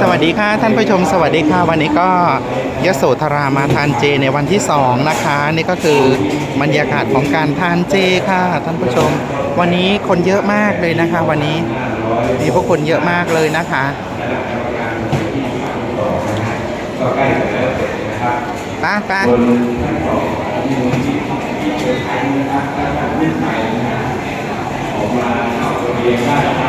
สวัสดีค่ะท่านผู้ชมสวัสดีค่ะวันนี้ก็ยโสธรามาทานเจในวันที่ 2 นะคะ นี่ก็คือบรรยากาศของการทานเจค่ะ ท่านผู้ชม วันนี้คนเยอะมากเลยนะคะ วันนี้มีพวกคนเยอะมากเลยนะคะป้าป้าเรียนได้